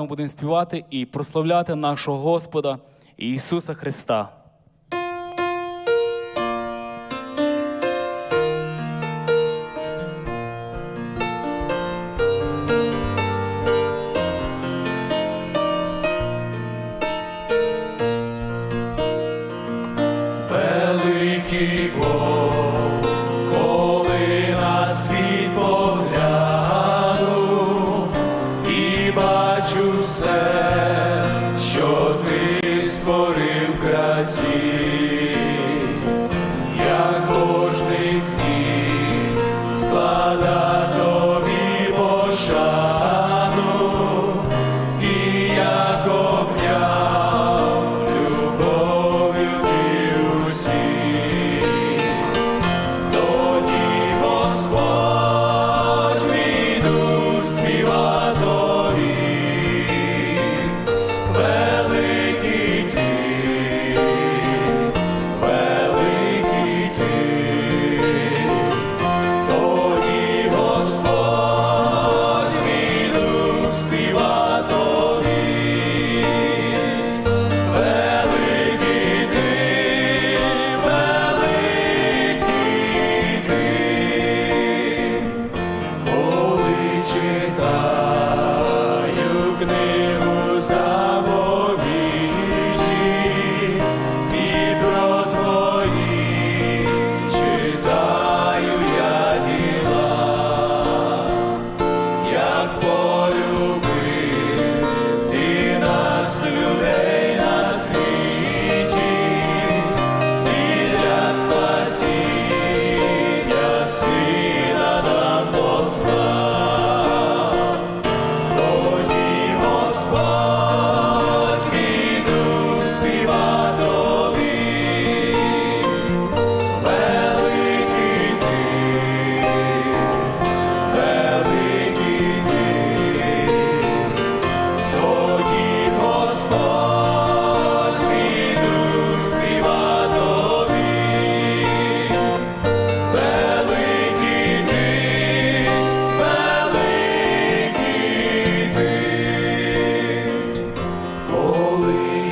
Ми будемо співати і прославляти нашого Господа Ісуса Христа.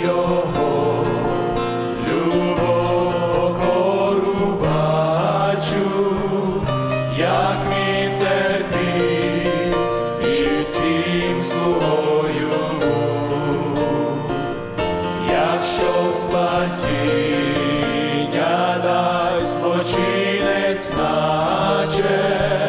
його, любов бачу, як вітерпі і всім слугою, якщо спасіння дай злочинець наче.